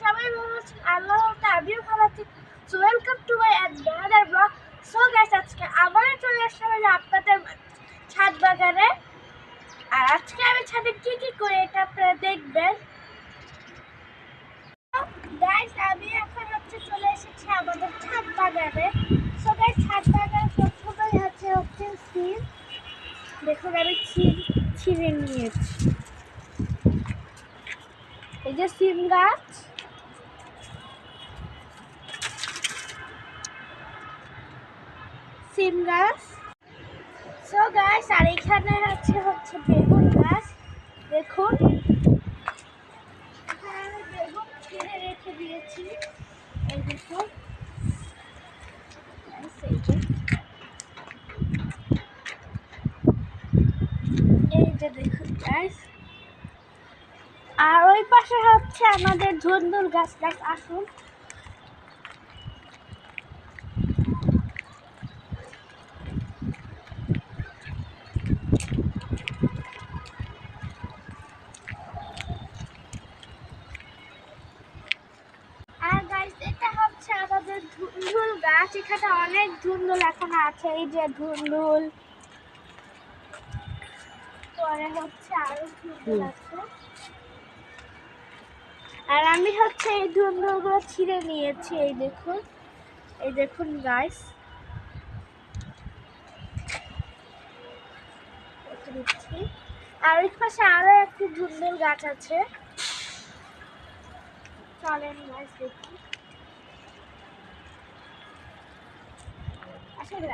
সবাই ভালো আছেন। আল্লাহ আমিও ভালো আছি। So welcome to my blog so guys আজকে আবারও চলে আসলাম ছাদ বাগানে। আর আজকে আমি ছাদে কি কি করি এটা দেখবেন। গাইস আমি এখন হচ্ছে চলে এসেছি আমাদের ছাদ বাগানে। সো ছাদ বাগানে প্রথমেই হচ্ছে হচ্ছে সিম। ছিঁড়ে নিয়েছি। যে সিম গাছ সিম গাছ সো গাছ আর এখানে আছে হচ্ছে বেগুন গাছ। দেখুন। এখানে আমি বেগুন ছিঁড়ে রেখে দিয়েছি। এই দেখুন। Guys, এই যে। এই যে দেখুন গাছ আর ওই পাশে হচ্ছে আমাদের ধুন্দুল গাছ গাছ আসুন। আমাদের ধুন্দুল গাছ। এখানে অনেক ধুন্দুল এখন আছে, এই যে পরে হচ্ছে আরও আর আমি হচ্ছে এই ধুন্দুলগুলো ছিঁড়ে নিয়েছি, এই দেখুন। এই দেখুন গাইস আর ওই পাশে আরও একটি ধুন্দুল গাছ আছে। চলেন গাছ দেখি। আসলে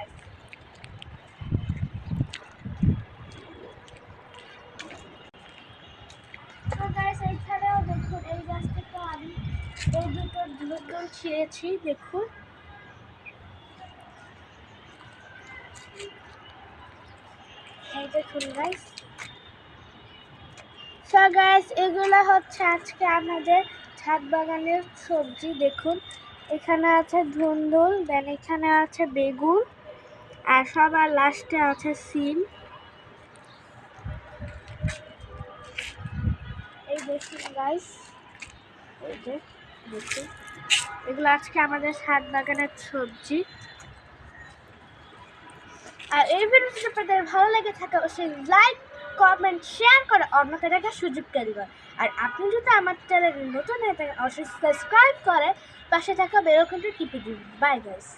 গাছ এইখানেও দেখুন এই গাছ থেকে আমি এই দুটো ধুন্দুল ছিঁড়েছি, দেখুন। সো গাইস এগুলো হচ্ছে আজকে আমাদের ছাদ বাগানের সবজি, দেখুন। এখানে আছে ধুন্দুল দেন এখানে আছে বেগুন, আর সবার লাস্টে আছে সিম। গাইস এই যে দেখুন এগুলো আজকে আমাদের ছাদ বাগানের সবজি। আর এই ভিডিওটি আপনাদের ভালো লেগে থাকে, অবশ্যই লাইক কমেন্ট শেয়ার করে অন্যকে দেখার সুযোগ করে দিবেন। আর আপনি যদি আমার চ্যানেলে নতুন হয়ে থাকেন, অবশ্যই সাবস্ক্রাইব করে পাশে থাকা বেরোকনটি টিপে দিন বাই গাইস